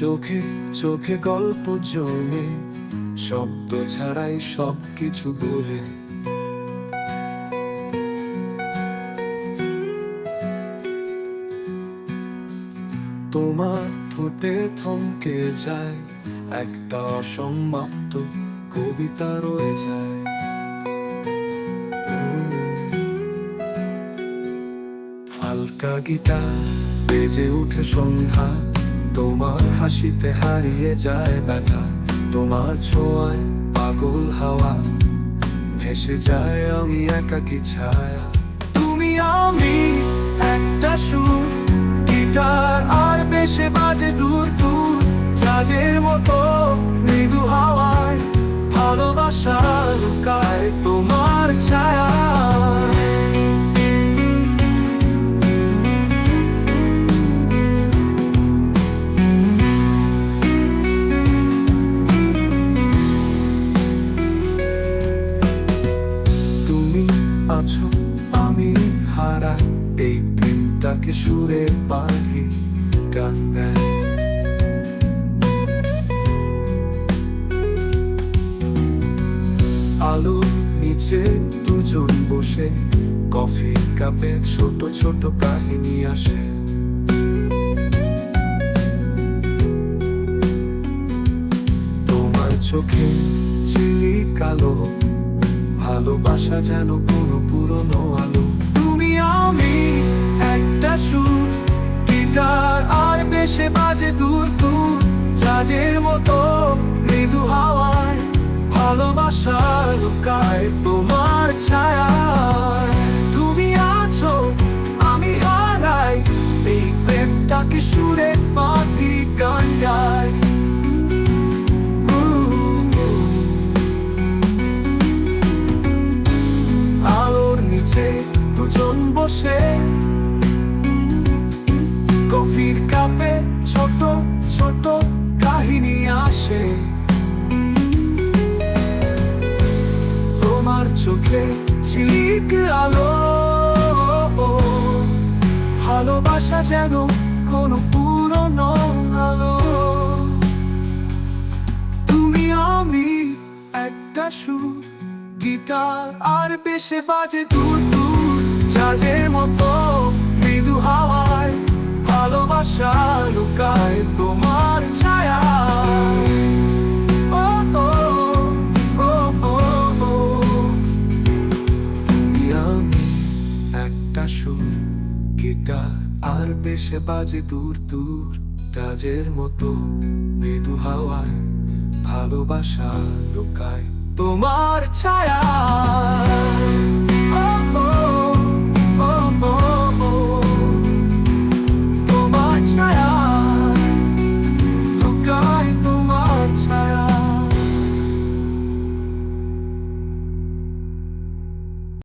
চোখে চোখে গল্প জমে, শব্দ ছাড়াই সব কিছু বলে। তোমার ঠোঁটে থমকে যায়, একটা অসমাপ্ত কবিতা রয়ে যায়। হালকা গিটার বেজে উঠে সন্ধ্যা। তোমার হাসিতে হারিয়ে যায় ব্যথা। তোমার ছোঁয়ায় পাগল হাওয়া। ভেসে যায় আমি একাকি ছায়া। তুমি আমি, একটা সুর। গিটার আর বেশে বাজে দূর দূর। চাজের মতো তুমি আছো, আমি হারা এই প্রেমটাকে সুরে বাঁধি, গান গায় আলো নিচে দুজন বসে, কফি কাপে ছোট ছোট কাহিনী আসে। তোমার চোখে চিলি কালো ভালোবাসা যেন কোনো পুরনো আলো। তুমি আমি একটা সুর, গিটার আর বেশে বাজে দূর দূর। জাজের মতো মৃদু হাওয়ায় ভালোবাসা লুকায় তোমার আলোর দুজন বসে। কফির কাপে ছোট ছোট কাহিনী আসে। তোমার চোখে ঝিলিক আলো, ভালোবাসা যেন কোনো পুরনো আলো। তুমি আমি একটা সুর, গিটার আর বেশে বাজে দূর জাজের মতো মৃদু হাওয়ায়, ভালোবাসা লুকায় তোমার ছায়া একটা সুর, গিটার, আর বেশে বাজে দূর দূর, জাজের মতো মৃদু হাওয়ায়, ভালোবাসা লুকায় তোমার ছায়া